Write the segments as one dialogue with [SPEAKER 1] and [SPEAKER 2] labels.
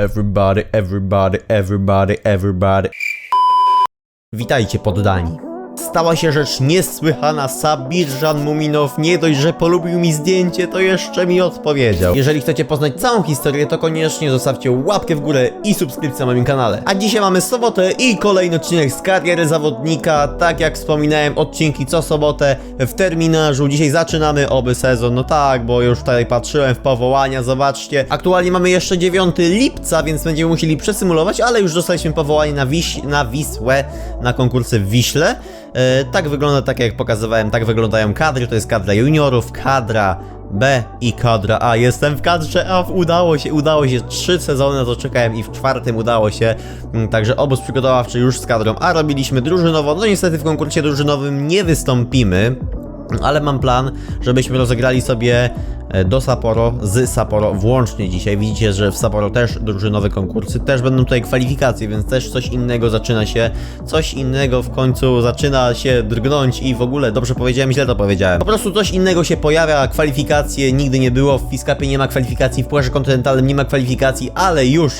[SPEAKER 1] Everybody, everybody, everybody, everybody. Witajcie poddani. Stała się rzecz niesłychana. Sabirżan Muminow nie dość, że polubił mi zdjęcie, to jeszcze mi odpowiedział. Jeżeli chcecie poznać całą historię, to koniecznie zostawcie łapkę w górę i subskrypcję na moim kanale. A dzisiaj mamy sobotę i kolejny odcinek z kariery zawodnika. Tak jak wspominałem, odcinki co sobotę w terminarzu. Dzisiaj zaczynamy oby sezon. No tak, bo już tutaj patrzyłem w powołania, zobaczcie. Aktualnie mamy jeszcze 9 lipca, więc będziemy musieli przesymulować, ale już dostaliśmy powołanie na, Wiś na Wisłę, na konkursy w Wiśle. E, tak wygląda, tak jak pokazywałem, tak wyglądają kadry. To jest kadra juniorów, kadra B i kadra A. Jestem w kadrze A, udało się, udało się. Trzy sezony na to czekałem i w czwartym udało się. Mm, Także obóz przygotowawczy już z kadrą A robiliśmy drużynowo. No niestety w konkursie drużynowym nie wystąpimy. Ale mam plan, żebyśmy rozegrali sobie e, do Sapporo z Sapporo włącznie dzisiaj. Widzicie, że w Sapporo też drużynowe konkursy, też będą tutaj kwalifikacje, więc też coś innego zaczyna się, coś innego w końcu zaczyna się drgnąć i w ogóle, dobrze powiedziałem, źle to powiedziałem. Po prostu coś innego się pojawia, kwalifikacje nigdy nie było, w Fiskapie nie ma kwalifikacji, w Pucharze Kontynentalnym nie ma kwalifikacji, ale już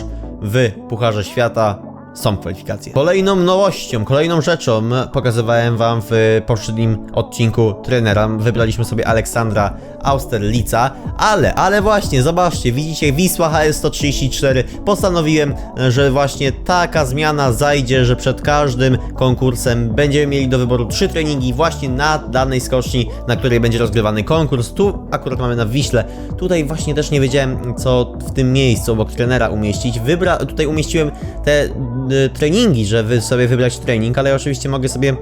[SPEAKER 1] w Pucharze Świata są kwalifikacje. Kolejną nowością, kolejną rzeczą pokazywałem wam w poprzednim odcinku trenera. Wybraliśmy sobie Aleksandra Austerlica, ale, ale właśnie, zobaczcie, widzicie Wisła HS134. Postanowiłem, że właśnie taka zmiana zajdzie, że przed każdym konkursem będziemy mieli do wyboru trzy treningi właśnie na danej skoczni, na której będzie rozgrywany konkurs. Tu akurat mamy na Wiśle. Tutaj właśnie też nie wiedziałem, co w tym miejscu obok trenera umieścić. Wybra tutaj umieściłem te y, treningi, że wy sobie wybrać trening, ale oczywiście mogę sobie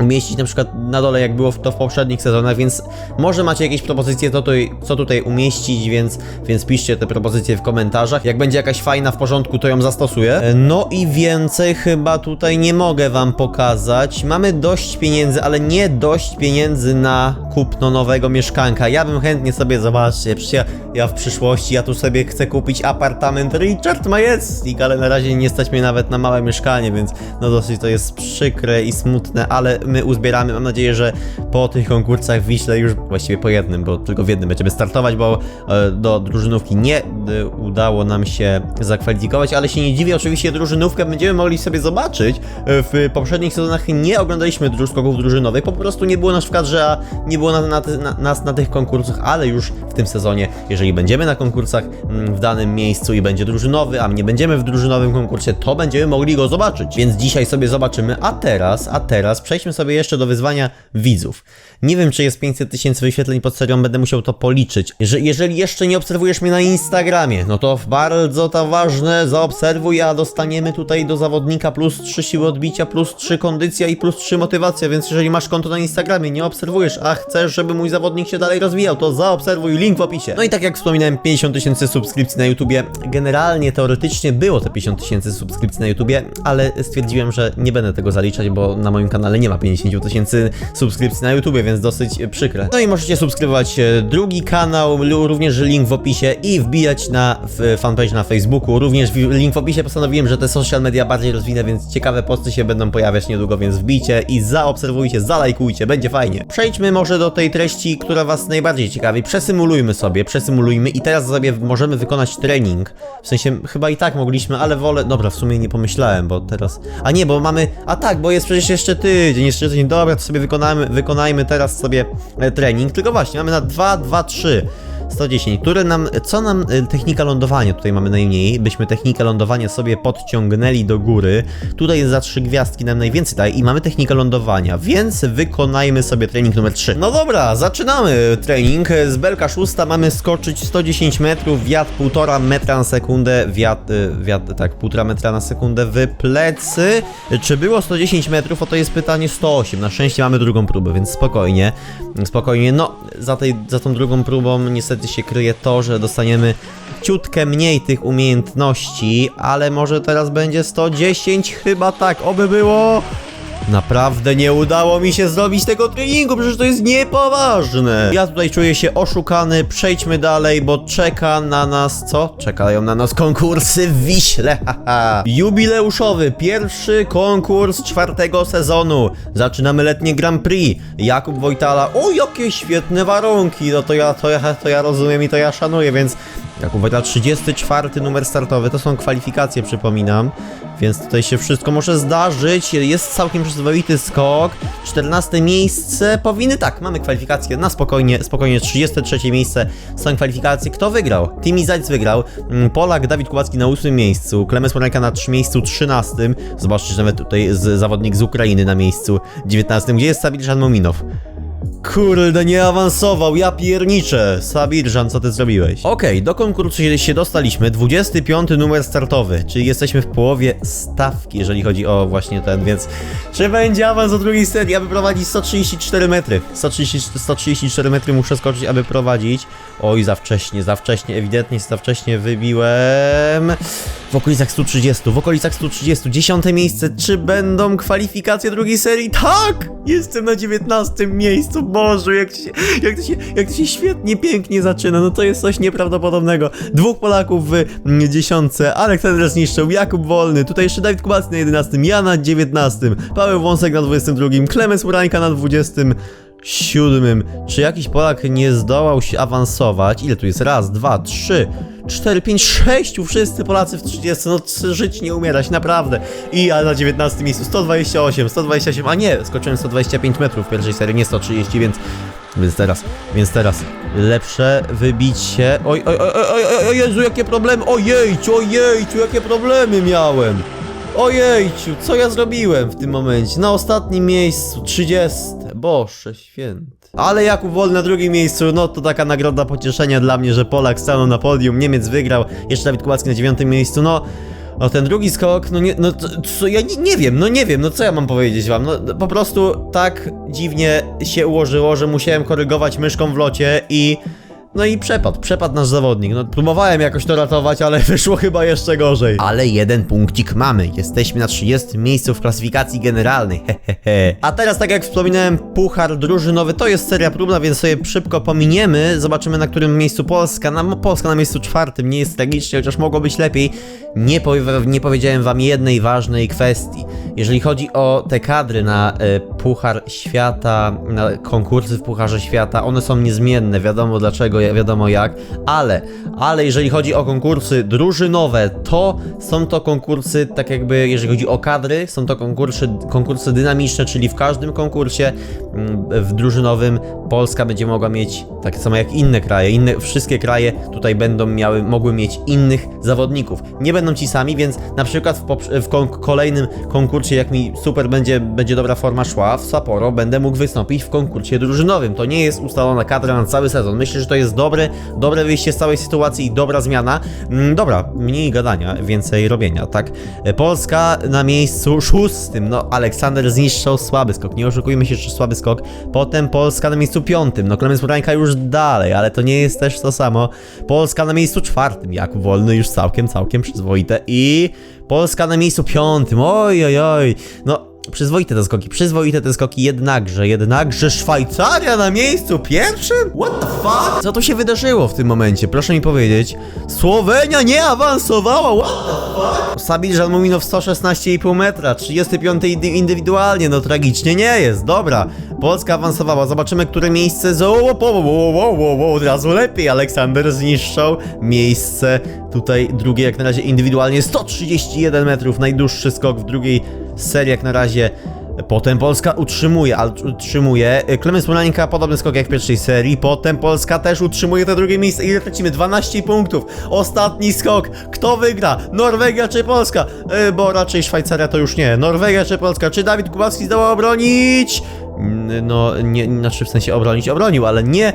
[SPEAKER 1] umieścić na przykład na dole, jak było to w poprzednich sezonach, więc może macie jakieś propozycje, to tutaj, co tutaj umieścić, więc, więc piszcie te propozycje w komentarzach. Jak będzie jakaś fajna w porządku, to ją zastosuję. No i więcej chyba tutaj nie mogę wam pokazać. Mamy dość pieniędzy, ale nie dość pieniędzy na kupno nowego mieszkanka. Ja bym chętnie sobie, zobaczcie, przecież ja, ja w przyszłości, ja tu sobie chcę kupić apartament Richard Majestic, ale na razie nie stać mnie nawet na małe mieszkanie, więc no dosyć to jest przykre i smutne, ale my uzbieramy. Mam nadzieję, że po tych konkursach w Wiśle już właściwie po jednym, bo tylko w jednym będziemy startować, bo e, do drużynówki nie e, udało nam się zakwalifikować, ale się nie dziwię, oczywiście drużynówkę będziemy mogli sobie zobaczyć. E, W poprzednich sezonach nie oglądaliśmy skoków drużynowych, po prostu nie było nas w kadrze, a nie było na, na, na, nas na tych konkursach, ale już w tym sezonie, jeżeli będziemy na konkursach mm, w danym miejscu i będzie drużynowy, a nie będziemy w drużynowym konkursie, to będziemy mogli go zobaczyć. Więc dzisiaj sobie zobaczymy, a teraz, a teraz przejdźmy sobie jeszcze do wyzwania widzów. Nie wiem, czy jest 500 tysięcy wyświetleń pod serią, będę musiał to policzyć. Jeżeli, jeżeli jeszcze nie obserwujesz mnie na Instagramie, no to bardzo to ważne, zaobserwuj, a dostaniemy tutaj do zawodnika plus 3 siły odbicia, plus 3 kondycja i plus 3 motywacja, więc jeżeli masz konto na Instagramie, nie obserwujesz, a chcesz, żeby mój zawodnik się dalej rozwijał, to zaobserwuj, link w opisie. No i tak jak wspominałem, 50 tysięcy subskrypcji na YouTubie. Generalnie, teoretycznie było te 50 tysięcy subskrypcji na YouTubie, ale stwierdziłem, że nie będę tego zaliczać, bo na moim kanale nie ma 50 tysięcy subskrypcji na YouTubie, więc dosyć przykre. No i możecie subskrybować e, drugi kanał, również link w opisie i wbijać na fanpage na Facebooku, również link w opisie. Postanowiłem, że te social media bardziej rozwinę, więc ciekawe posty się będą pojawiać niedługo, więc wbijcie i zaobserwujcie, zalajkujcie, będzie fajnie. Przejdźmy może do tej treści, która was najbardziej ciekawi. Przesymulujmy sobie, przesymulujmy i teraz sobie możemy wykonać trening. W sensie chyba i tak mogliśmy, ale wolę. Dobra, w sumie nie pomyślałem, bo teraz. A nie, bo mamy. A tak, bo jest przecież jeszcze tydzień, jeszcze tydzień. Dobra, to sobie wykonamy, wykonajmy teraz sobie e, trening. Tylko właśnie, mamy na 2, 2, 3. 110, które nam, co nam e, technika lądowania? Tutaj mamy najmniej, byśmy technikę lądowania sobie podciągnęli do góry, tutaj za trzy gwiazdki nam najwięcej daje i mamy technikę lądowania, więc wykonajmy sobie trening numer 3. No dobra, zaczynamy trening, z belka szósta mamy skoczyć 110 metrów, wiatr 1,5 metra na sekundę, wiatr, e, wiatr, tak, 1,5 metra na sekundę w plecy, czy było 110 metrów, o to jest pytanie 108, na szczęście mamy drugą próbę, więc spokojnie, spokojnie, no, za, tej, za tą drugą próbą niestety się kryje to, że dostaniemy ciutkę mniej tych umiejętności, ale może teraz będzie 110, chyba tak, oby było... Naprawdę nie udało mi się zrobić tego treningu, przecież to jest niepoważne. Ja tutaj czuję się oszukany, przejdźmy dalej, bo czeka na nas, co? Czekają na nas konkursy w Wiśle, haha. Jubileuszowy, pierwszy konkurs czwartego sezonu. Zaczynamy letnie Grand Prix. Jakub Wojtala, o jakie świetne warunki, no to ja, to ja, to ja rozumiem i to ja szanuję, więc Jak uwaga, 34 numer startowy, to są kwalifikacje, przypominam. Więc tutaj się wszystko może zdarzyć. Jest całkiem przyzwoity skok. 14 miejsce. Powinny tak, mamy kwalifikacje na spokojnie, spokojnie. 33 miejsce są kwalifikacje. Kto wygrał? Timi Zajc wygrał. Mm, Polak Dawid Kubacki na 8 miejscu. Klemens Morenka na trz- miejscu 13. Zobaczcie, że nawet tutaj z, zawodnik z Ukrainy na miejscu 19. Gdzie jest Sabilżan Mominow? Kurde, nie awansował, ja pierniczę. Sabirżan, co ty zrobiłeś? Okej, do konkursu się- się dostaliśmy. 25 numer startowy, czyli jesteśmy w połowie stawki, jeżeli chodzi o właśnie ten, więc czy będzie awans do drugiej serii, aby prowadzić 134 metry? 130, 134 metry muszę skoczyć, aby prowadzić. Oj, za wcześnie, za wcześnie, ewidentnie za wcześnie wybiłem. W okolicach 130, w okolicach 130, dziesiąte miejsce. Czy będą kwalifikacje drugiej serii? Tak! Jestem na 19 miejscu. Boże, jak, się, jak, to się, jak to się świetnie, pięknie zaczyna. No to jest coś nieprawdopodobnego. Dwóch Polaków w mm, dziesiątce. Aleksander zniszczył, Jakub Wolny. Tutaj jeszcze Dawid Kubacki na 11, ja na 19, Paweł Wąsek na 22, Klemens Urańka na 20 siódmym. Czy jakiś Polak nie zdołał się awansować? Ile tu jest? Raz, dwa, trzy, cztery, pięć, sześciu. Wszyscy Polacy w 30. No żyć nie umierać, naprawdę. I ja na 19 miejscu 128, 128, a nie, skoczyłem 125 metrów w pierwszej serii, nie 130, więc. Więc teraz, więc teraz lepsze wybicie. Oj, oj, oj, oj, oj, oj, Jezu, jakie problemy! Ojejciu, ojejciu, jakie problemy miałem! Ojejciu, co ja zrobiłem w tym momencie? Na ostatnim miejscu, 30. Boże święty. Ale Jakub Wolny na drugim miejscu, no to taka nagroda pocieszenia dla mnie, że Polak stanął na podium, Niemiec wygrał, jeszcze Dawid Kubacki na dziewiątym miejscu, no... No ten drugi skok, no nie, no co, ja nie, nie wiem, no nie wiem, no co ja mam powiedzieć wam, no po prostu tak dziwnie się ułożyło, że musiałem korygować myszką w locie i... No i przepadł, przepadł nasz zawodnik. No próbowałem jakoś to ratować, ale wyszło chyba jeszcze gorzej. Ale jeden punkcik mamy. Jesteśmy na 30 miejscu w klasyfikacji generalnej. Hehehe. A teraz, tak jak wspominałem, puchar drużynowy to jest seria próbna, więc sobie szybko pominiemy. Zobaczymy na którym miejscu Polska. Na, Polska na miejscu czwartym. Nie jest tragicznie, chociaż mogło być lepiej. Nie, powie, nie powiedziałem wam jednej ważnej kwestii. Jeżeli chodzi o te kadry na e, Puchar Świata, na konkursy w Pucharze Świata, one są niezmienne, wiadomo dlaczego, wiadomo jak, ale, ale jeżeli chodzi o konkursy drużynowe, to są to konkursy, tak jakby, jeżeli chodzi o kadry, są to konkursy, konkursy dynamiczne, czyli w każdym konkursie mm, w drużynowym Polska będzie mogła mieć, tak samo jak inne kraje, inne, wszystkie kraje tutaj będą miały, mogły mieć innych zawodników. Nie będą ci sami, więc na przykład w, w kon- kolejnym konkursie, jak mi super będzie, będzie dobra forma szła, w Sapporo będę mógł wystąpić w konkursie drużynowym. To nie jest ustalona kadra na cały sezon. Myślę, że to jest dobre, dobre wyjście z całej sytuacji i dobra zmiana. Mm, dobra, mniej gadania, więcej robienia, tak? E, Polska na miejscu szóstym, no Aleksander zniszczał słaby skok, nie oszukujmy się, że słaby skok. Potem Polska na miejscu piątym, no Klemens Murańka już dalej, ale to nie jest też to samo. Polska na miejscu czwartym, jak wolny już całkiem, całkiem przyzwoite i Polska na miejscu piątym, oj, oj, oj, no Przyzwoite te skoki, przyzwoite te skoki, jednakże, jednakże Szwajcaria na miejscu pierwszym? What the fuck? Co tu się wydarzyło w tym momencie? Proszę mi powiedzieć. Słowenia nie awansowała, what the fuck? Sabil Żalmuminow 116,5 metra, 35 indy- indywidualnie, no tragicznie nie jest, dobra. Polska awansowała, zobaczymy, które miejsce z... O, o, o, o, o, o, od razu lepiej, Aleksander zniszczał miejsce tutaj drugie, jak na razie indywidualnie 131 metrów, najdłuższy skok w drugiej serii jak na razie. Potem Polska utrzymuje, ale utrzymuje. Klemens Mulańka podobny skok jak w pierwszej serii. Potem Polska też utrzymuje to drugie miejsce. Ile tracimy? 12 punktów. Ostatni skok. Kto wygra? Norwegia czy Polska? E, bo raczej Szwajcaria to już nie. Norwegia czy Polska? Czy Dawid Kubacki zdołał obronić? Mm, No, nie, znaczy w sensie obronić, obronił, ale nie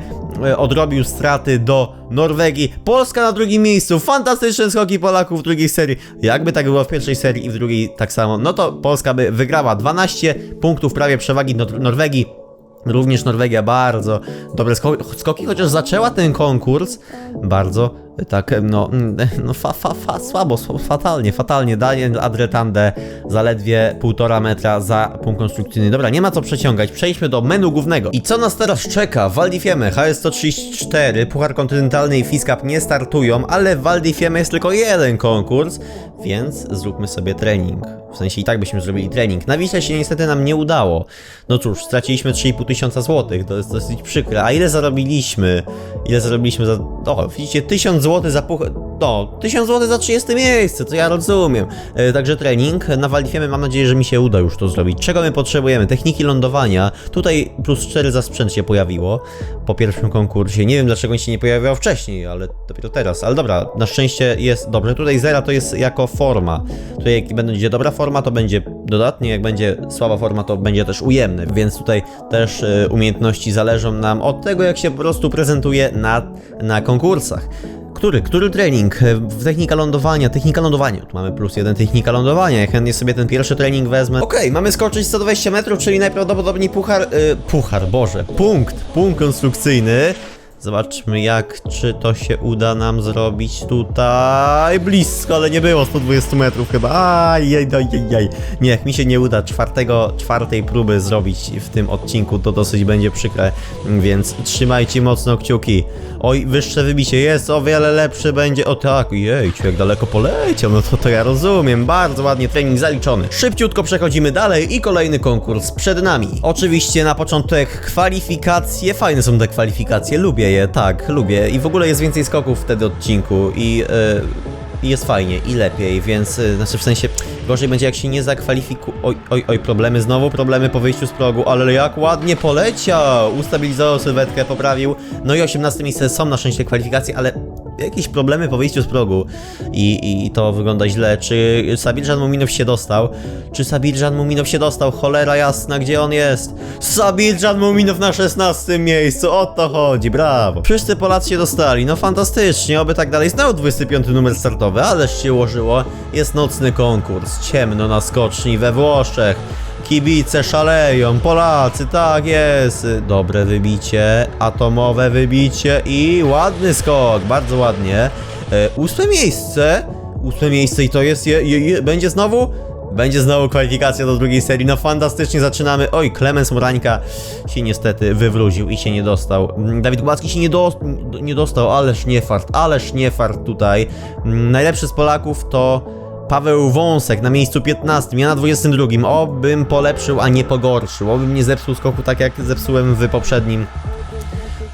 [SPEAKER 1] odrobił straty do Norwegii. Polska na drugim miejscu. Fantastyczne skoki Polaków w drugiej serii. Jakby tak było w pierwszej serii i w drugiej tak samo, no to Polska by wygrała 12 punktów prawie przewagi Nor- Norwegii. Również Norwegia bardzo dobre sko- skoki, chociaż zaczęła ten konkurs bardzo e, tak, no, mm, no fa, fa, fa, słabo, fatalnie, fatalnie. Daniel Adretande zaledwie półtora metra za punkt konstrukcyjny. Dobra, nie ma co przeciągać, przejdźmy do menu głównego. I co nas teraz czeka? W Valdifieme HS134, Puchar Kontynentalny i Fiskap nie startują, ale w Valdifieme jest tylko jeden konkurs, więc zróbmy sobie trening. W sensie i tak byśmy zrobili trening. Na Wiśle się niestety nam nie udało. No cóż, straciliśmy 3,5 tysiąca złotych, to jest dosyć przykre. A ile zarobiliśmy? Ile zarobiliśmy za... O, widzicie, 1000 1000 zł za puch... No, 1000 zł za 30 miejsce, to ja rozumiem. E, także trening, na Walifie mam nadzieję, że mi się uda już to zrobić. Czego my potrzebujemy? Techniki lądowania. Tutaj plus 4 za sprzęt się pojawiło po pierwszym konkursie. Nie wiem dlaczego on się nie pojawiał wcześniej, ale dopiero teraz. Ale dobra, na szczęście jest dobrze. Tutaj zera to jest jako forma. Tutaj jak będzie dobra forma, to będzie dodatnie, jak będzie słaba forma, to będzie też ujemny. Więc tutaj też e, umiejętności zależą nam od tego, jak się po prostu prezentuje na, na konkursach. Który? Który trening? E, technika lądowania, technika lądowania. Tu mamy plus jeden technika lądowania. Ja chętnie sobie ten pierwszy trening wezmę. Okej, mamy skoczyć 120 metrów, czyli najprawdopodobniej puchar. y, puchar, Boże. Punkt. Punkt konstrukcyjny. Zobaczmy jak, czy to się uda nam zrobić tutaj. Blisko, ale nie było 120 metrów chyba. Ajaj, ajaj, Nie, jak mi się nie uda czwartego, czwartej próby zrobić w tym odcinku, to dosyć będzie przykre, więc trzymajcie mocno kciuki. Oj, wyższe wybicie jest, o wiele lepszy będzie. O tak, jejciu, jak daleko poleciał, no to to ja rozumiem. Bardzo ładnie, trening zaliczony. Szybciutko przechodzimy dalej i kolejny konkurs przed nami. Oczywiście na początek kwalifikacje. Fajne są te kwalifikacje, lubię tak, lubię. I w ogóle jest więcej skoków wtedy odcinku i... Yy jest fajnie i lepiej, więc y, znaczy w sensie gorzej będzie jak się nie zakwalifikuje. Oj, oj, oj, problemy, znowu problemy po wyjściu z progu, ale jak ładnie poleciał! Ustabilizował sylwetkę, poprawił. No i 18 miejsce są na szczęście kwalifikacje, ale jakieś problemy po wyjściu z progu i, i to wygląda źle. Czy Sabirżan Muminow się dostał? Czy Sabirżan Muminow się dostał? Cholera jasna, gdzie on jest? Sabirżan Muminow na 16 miejscu, o to chodzi, brawo. Wszyscy Polacy się dostali, no fantastycznie, oby tak dalej. Znowu 25 numer startowy, ależ się ułożyło. Jest nocny konkurs, ciemno na skoczni we Włoszech. Kibice szaleją, Polacy, tak jest. Dobre wybicie, atomowe wybicie i ładny skok, bardzo ładnie. E, ósme miejsce, ósme miejsce i to jest, je, je, je, będzie znowu? Będzie znowu kwalifikacja do drugiej serii, no fantastycznie zaczynamy. Oj, Klemens Morańka się niestety wywrócił i się nie dostał. Mm, Dawid Kubacki się nie, do, nie dostał, ależ nie fart, ależ nie fart tutaj. Mm, Najlepszy z Polaków to Paweł Wąsek na miejscu 15, ja na 22. Obym polepszył, a nie pogorszył. Obym nie zepsuł skoku tak jak zepsułem w poprzednim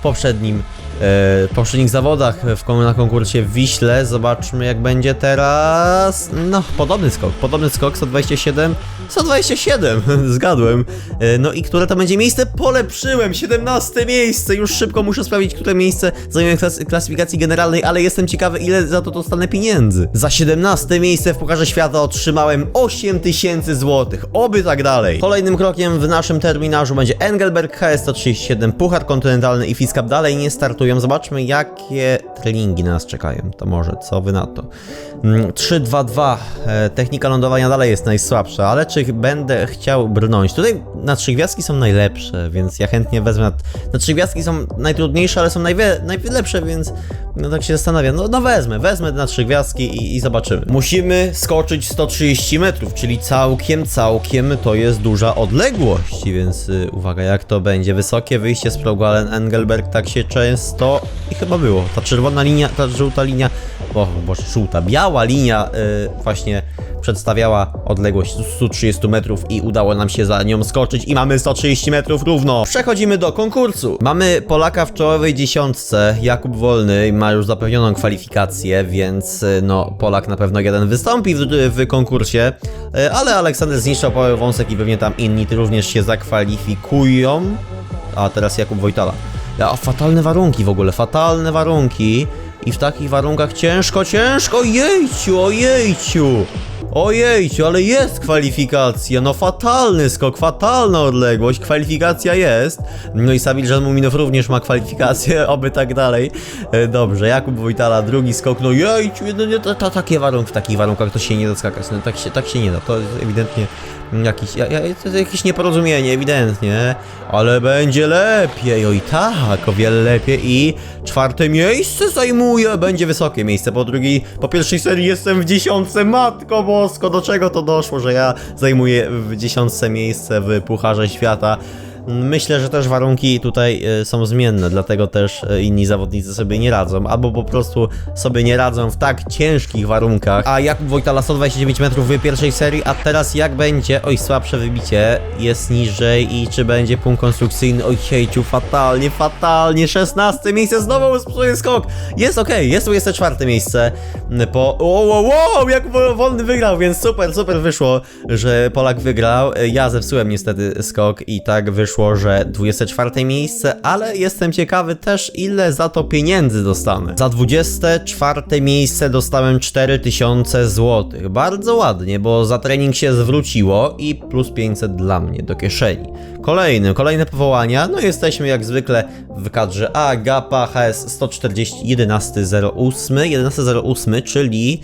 [SPEAKER 1] poprzednim e, poprzednich zawodach w, kon- na konkursie w Wiśle. Zobaczmy jak będzie teraz. No, podobny skok, podobny skok 127. 127, zgadłem. E, no i które to będzie miejsce? Polepszyłem, 17 miejsce. Już szybko muszę sprawdzić, które miejsce zajmuje w klas- klasyfikacji generalnej, ale jestem ciekawy, ile za to dostanę pieniędzy. Za 17 miejsce w Pucharze Świata otrzymałem 8000 zł. Oby tak dalej. Kolejnym krokiem w naszym terminarzu będzie Engelberg HS137, Puchar Kontynentalny i Fiskap dalej nie startują. Zobaczmy, jakie treningi na nas czekają. To może, co wy na to? Mm, 3-2-2. E, technika lądowania dalej jest najsłabsza, ale czy będę chciał brnąć? Tutaj na trzy gwiazdki są najlepsze, więc ja chętnie wezmę. Na, na trzy gwiazdki są najtrudniejsze, ale są najwie, najlepsze, więc no tak się zastanawiam. No, no wezmę, wezmę na trzy gwiazdki i, i zobaczymy. Musimy skoczyć 130 metrów, czyli całkiem, całkiem to jest duża odległość, więc y, uwaga, jak to będzie. Wysokie wyjście z progu, ale Engelberg tak się często i chyba było. Ta czerwona linia, ta żółta linia, o boże, żółta, biała linia y, właśnie przedstawiała odległość 130 metrów i udało nam się za nią skoczyć i mamy 130 metrów równo. Przechodzimy do konkursu. Mamy Polaka w czołowej dziesiątce, Jakub Wolny ma już zapewnioną kwalifikację, więc y, no Polak na pewno jeden wystąpi w, w konkursie, y, ale Aleksander zniszczył Paweł Wąsek i pewnie tam inni również się zakwalifikują. A teraz Jakub Wojtala. A fatalne warunki w ogóle, fatalne warunki. I w takich warunkach ciężko, ciężko, jejciu, ojejciu. Ojejciu, ale jest kwalifikacja, no fatalny skok, fatalna odległość, kwalifikacja jest. No i Sabil Żanmuminow również ma kwalifikację, oby tak dalej. E, Dobrze, Jakub Wojtala, drugi skok, no jejciu, no nie, to, to, takie warunki, w takich warunkach to się nie da skakać, no tak się, tak się nie da, to ewidentnie jakiś, ja, ja, to jest jakieś nieporozumienie, ewidentnie, ale będzie lepiej, oj tak, o wiele lepiej. I czwarte miejsce zajmuje, będzie wysokie miejsce, po drugiej, po pierwszej serii jestem w dziesiątce, matko bosko, do czego to doszło, że ja zajmuję w dziesiątce miejsce w Pucharze Świata, Myślę, że też warunki tutaj e, są zmienne, dlatego też e, inni zawodnicy sobie nie radzą, albo po prostu sobie nie radzą w tak ciężkich warunkach. A Jakub Wojtala 129 metrów w pierwszej serii, a teraz jak będzie? Oj, słabsze wybicie, jest niżej i czy będzie punkt konstrukcyjny? Oj, hejciu, fatalnie, fatalnie, 16 miejsce, znowu spsuje skok. Jest okej, jest 24 miejsce po... Wow, wow, wow, jak wo- wolny wygrał, więc super, super wyszło, że Polak wygrał. Ja zepsułem niestety skok i tak wyszło, że 24 miejsce, ale jestem ciekawy też ile za to pieniędzy dostanę. Za 24 miejsce dostałem 4000 zł. Bardzo ładnie, bo za trening się zwróciło i plus 500 dla mnie do kieszeni. Kolejny, kolejne powołania. No jesteśmy jak zwykle w kadrze A, GAPA, HS 140 1108, 1108, czyli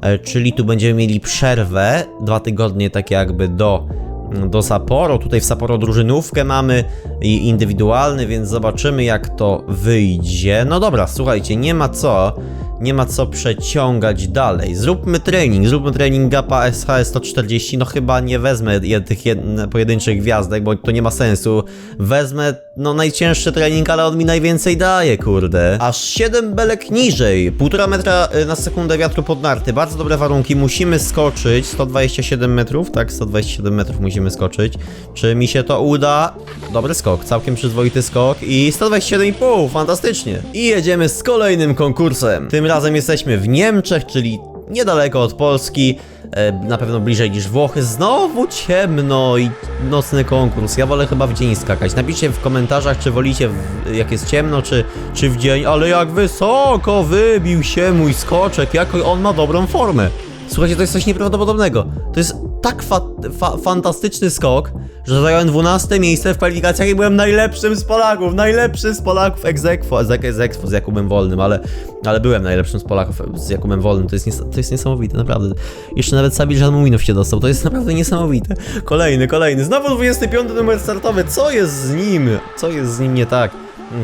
[SPEAKER 1] E, czyli tu będziemy mieli przerwę, dwa tygodnie tak jakby do, do Sapporo, tutaj w Sapporo drużynówkę mamy i indywidualny, więc zobaczymy jak to wyjdzie. No dobra, słuchajcie, nie ma co, nie ma co przeciągać dalej. Zróbmy trening, zróbmy trening GAPA SHS 140, no chyba nie wezmę tych jed, pojedynczych gwiazdek, bo to nie ma sensu. Wezmę, no najcięższy trening, ale on mi najwięcej daje, kurde. Aż 7 belek niżej, 1,5 metra y, na sekundę wiatru pod narty, bardzo dobre warunki, musimy skoczyć, 127 metrów, tak, 127 metrów musimy skoczyć. Czy mi się to uda? Dobry skok, całkiem przyzwoity skok i 127,5, fantastycznie. I jedziemy z kolejnym konkursem. Tym razem jesteśmy w Niemczech, czyli niedaleko od Polski, e, na pewno bliżej niż Włochy. Znowu ciemno i nocny konkurs. Ja wolę chyba w dzień skakać. Napiszcie w komentarzach, czy wolicie jak jest ciemno, czy, czy w dzień. Ale jak wysoko wybił się mój skoczek, jak on ma dobrą formę. Słuchajcie, to jest coś nieprawdopodobnego. To jest tak fa fa fantastyczny skok, że zająłem 12 miejsce w kwalifikacjach i byłem najlepszym z Polaków, najlepszy z Polaków egzekwo, z egzekwo z Jakubem Wolnym, ale, ale byłem najlepszym z Polaków z Jakubem Wolnym, to jest, nies to jest niesamowite, naprawdę. Jeszcze nawet Sabir Żanmuminow się dostał, to jest naprawdę niesamowite. Kolejny, kolejny, znowu 25 numer startowy, co jest z nim? Co jest z nim nie tak?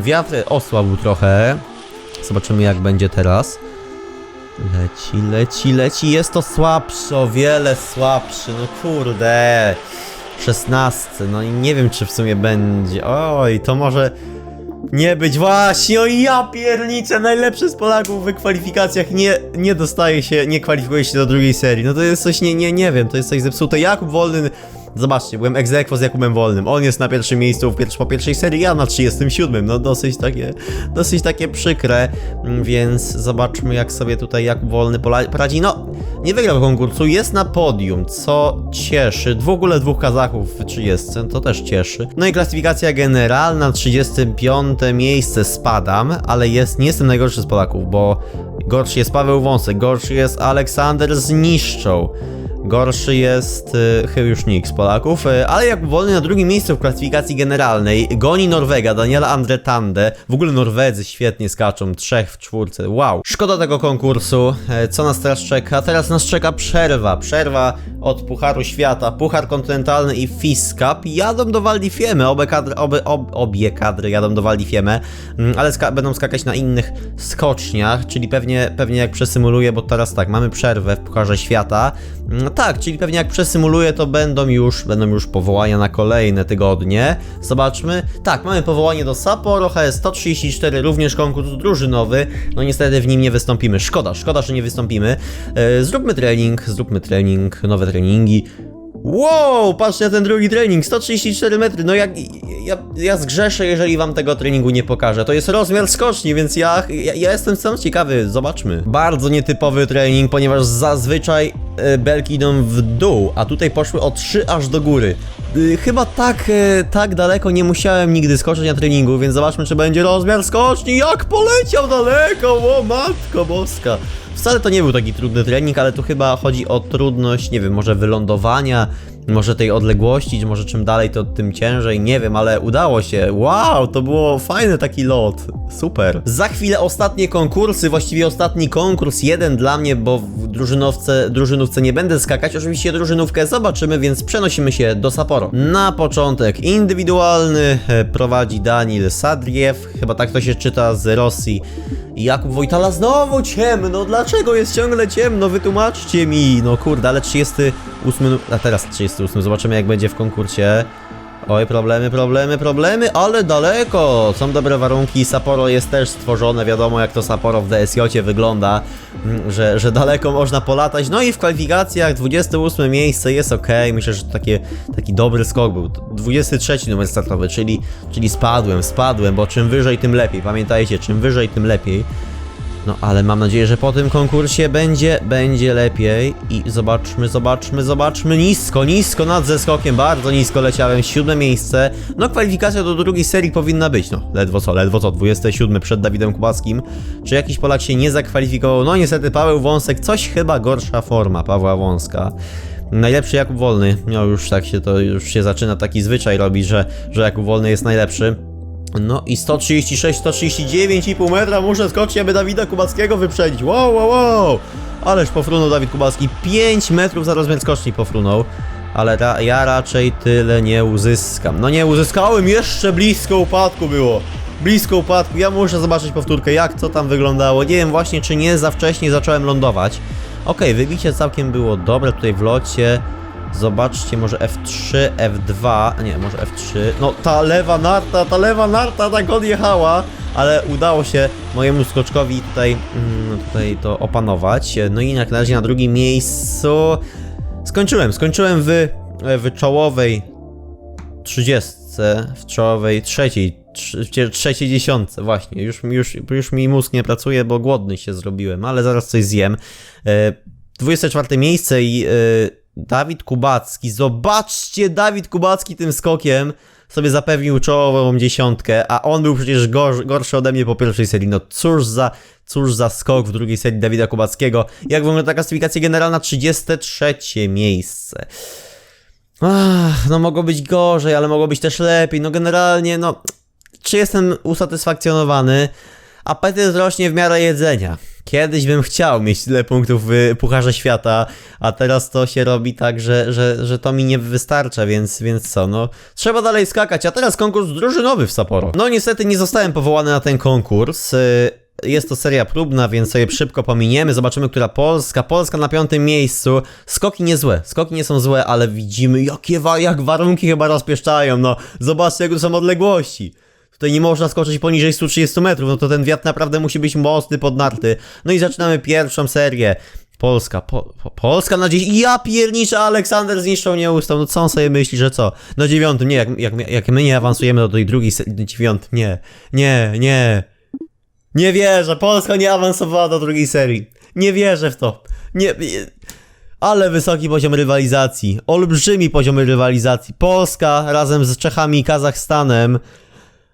[SPEAKER 1] Wiatr osłabł trochę, zobaczymy jak będzie teraz. Leci, leci, leci, jest to słabszy, o wiele słabszy, no kurde. 16, no i nie wiem czy w sumie będzie. Oj, to może nie być właśnie, o ja pierniczę, najlepszy z Polaków w kwalifikacjach nie, nie dostaje się, nie kwalifikuje się do drugiej serii. No to jest coś, nie, nie, nie wiem, to jest coś zepsute. Jakub Wolny, zobaczcie, byłem egzekwo z Jakubem Wolnym. On jest na pierwszym miejscu w pierwszy, po pierwszej serii, ja na 37. No dosyć takie, dosyć takie przykre, Mm, więc zobaczmy jak sobie tutaj Jakub Wolny poradzi. No, nie wygrał konkursu, jest na podium, co cieszy. W ogóle dwóch Kazachów w 30, to też cieszy. No i klasyfikacja generalna, 35 miejsce spadam, ale jest, nie jestem najgorszy z Polaków, bo gorszy jest Paweł Wąsek, gorszy jest Aleksander Zniszczą. Gorszy jest y, chyba już nikt z Polaków, y, ale jak wolny na drugim miejscu w klasyfikacji generalnej goni Norwega, Daniela Andretande. W ogóle Norwedzy świetnie skaczą, trzech w czwórce, wow. Szkoda tego konkursu, e, co nas teraz czeka? Teraz nas czeka przerwa, przerwa od Pucharu Świata, Puchar Kontynentalny i FIS Cup. Jadą do Val di Fiemme, obie kadry, obie, ob, obie kadry jadą do Val di Fiemme, mm, ale ska będą skakać na innych skoczniach, czyli pewnie, pewnie jak przesymuluję, bo teraz tak, mamy przerwę w Pucharze Świata. Mm, Tak, czyli pewnie jak przesymuluję, to będą już, będą już powołania na kolejne tygodnie. Zobaczmy. Tak, mamy powołanie do Sapporo HS 134, również konkurs drużynowy. No niestety w nim nie wystąpimy. Szkoda, szkoda, że nie wystąpimy. E, zróbmy trening, zróbmy trening, nowe treningi. Wow, patrzcie na ten drugi trening, 134 metry, no jak, ja, ja zgrzeszę, jeżeli wam tego treningu nie pokażę. To jest rozmiar skoczni, więc ja, ja, ja jestem sam ciekawy, zobaczmy. Bardzo nietypowy trening, ponieważ zazwyczaj e, belki idą w dół, a tutaj poszły o 3 aż do góry. Y, Chyba tak, e, tak daleko nie musiałem nigdy skoczyć na treningu, więc zobaczmy, czy będzie rozmiar skoczni. Jak poleciał daleko, o matko boska. Wcale to nie był taki trudny trening, ale tu chyba chodzi o trudność, nie wiem, może wylądowania, może tej odległości, może czym dalej to tym ciężej, nie wiem, ale udało się. Wow, to było fajny taki lot. Super. Za chwilę ostatnie konkursy, właściwie ostatni konkurs, jeden dla mnie, bo w drużynowce, drużynówce nie będę skakać. Oczywiście drużynówkę zobaczymy, więc przenosimy się do Sapporo. Na początek indywidualny e, prowadzi Daniel Sadriew, chyba tak to się czyta z Rosji. Jakub Wojtala znowu ciemno, dlaczego jest ciągle ciemno? Wytłumaczcie mi. No kurde, ale 38, nu- a teraz 38, zobaczymy jak będzie w konkursie. Oj, problemy, problemy, problemy, ale daleko. Są dobre warunki. Sapporo jest też stworzone. Wiadomo, jak to Sapporo w DSJ wygląda, mm, że, że daleko można polatać. No i w kwalifikacjach 28 miejsce jest ok. Myślę, że to takie, taki dobry skok był. 23 numer startowy, czyli, czyli spadłem, spadłem, bo czym wyżej, tym lepiej. Pamiętajcie, czym wyżej, tym lepiej. No ale mam nadzieję, że po tym konkursie będzie, będzie lepiej i zobaczmy, zobaczmy, zobaczmy nisko, nisko nad zeskokiem, bardzo nisko leciałem, siódme miejsce. No kwalifikacja do drugiej serii powinna być, no ledwo co, ledwo co, 27 przed Dawidem Kubackim. Czy jakiś Polak się nie zakwalifikował? No niestety Paweł Wąsek, coś chyba gorsza forma Pawła Wąska. Najlepszy Jakub Wolny, no już tak się to, już się zaczyna taki zwyczaj robić, że, że Jakub Wolny jest najlepszy. No i 136, 139,5 metra muszę skoczyć, aby Dawida Kubackiego wyprzedzić. Wow, wow, wow! Ależ pofrunął Dawid Kubacki. 5 metrów za rozmiar skoczni pofrunął. Ale ra ja raczej tyle nie uzyskam. No nie uzyskałem, jeszcze blisko upadku było. Blisko upadku. Ja muszę zobaczyć powtórkę, jak to tam wyglądało. Nie wiem właśnie, czy nie za wcześnie zacząłem lądować. Okej, wybicie całkiem było dobre tutaj w locie. Zobaczcie, może F3, F2, nie, może F3. No ta lewa narta, ta lewa narta tak odjechała, ale udało się mojemu skoczkowi tutaj, mm, tutaj to opanować. No i na razie na drugim miejscu skończyłem, skończyłem w, w czołowej 30, w czołowej trzeciej, trzeciej dziesiątce, właśnie. Już, już, już mi mózg nie pracuje, bo głodny się zrobiłem, ale zaraz coś zjem. E, 24 miejsce i e, Dawid Kubacki. Zobaczcie, Dawid Kubacki tym skokiem sobie zapewnił czołową dziesiątkę, a on był przecież gor, gorszy ode mnie po pierwszej serii. No cóż za, cóż za skok w drugiej serii Dawida Kubackiego. Jak wygląda ta klasyfikacja generalna? 33 miejsce. Ach, no mogło być gorzej, ale mogło być też lepiej. No generalnie, no, czy jestem usatysfakcjonowany? Apetyt rośnie w miarę jedzenia. Kiedyś bym chciał mieć tyle punktów w Pucharze Świata, a teraz to się robi tak, że, że, że to mi nie wystarcza, więc, więc co, no trzeba dalej skakać, a teraz konkurs drużynowy w Sapporo. No niestety nie zostałem powołany na ten konkurs, y, jest to seria próbna, więc sobie szybko pominiemy, zobaczymy, która Polska. Polska na piątym miejscu. Skoki niezłe, skoki nie są złe, ale widzimy, jakie wa jak warunki chyba rozpieszczają. No, zobaczcie, jakie są odległości. Tutaj nie można skoczyć poniżej 130 metrów, no to ten wiatr naprawdę musi być mocny, podnarty. No i zaczynamy pierwszą serię. Polska, po, po, Polska na dziś. Ja pierniczę, Aleksander zniszczał nie ustał. No co on sobie myśli, że co? Na dziewiątym, nie, jak, jak, jak my nie awansujemy do tej drugiej serii, dziewiątym, nie, nie, nie. Nie wierzę, Polska nie awansowała do drugiej serii. Nie wierzę w to. Nie. nie. Ale wysoki poziom rywalizacji. Olbrzymi poziom rywalizacji. Polska razem z Czechami i Kazachstanem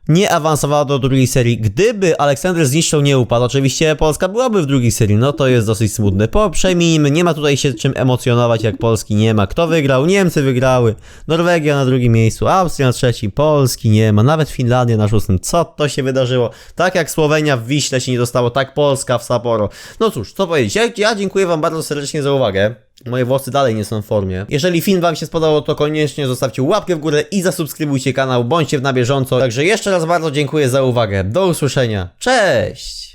[SPEAKER 1] nie awansowała do drugiej serii. Gdyby Aleksander zniszczył nie upadł, oczywiście Polska byłaby w drugiej serii, no to jest dosyć smutne. Po przejmijmy, nie ma tutaj się czym emocjonować, jak Polski nie ma. Kto wygrał? Niemcy wygrały. Norwegia na drugim miejscu, Austria na trzecim, Polski nie ma, nawet Finlandia na szóstym. Co to się wydarzyło? Tak jak Słowenia w Wiśle się nie dostało, tak Polska w Sapporo. No cóż, co powiedzieć. Ja, ja dziękuję wam bardzo serdecznie za uwagę. Moje włosy dalej nie są w formie. Jeżeli film wam się spodobał, to koniecznie zostawcie łapkę w górę i zasubskrybujcie kanał, bądźcie na bieżąco. Także jeszcze raz bardzo dziękuję za uwagę. Do usłyszenia. Cześć!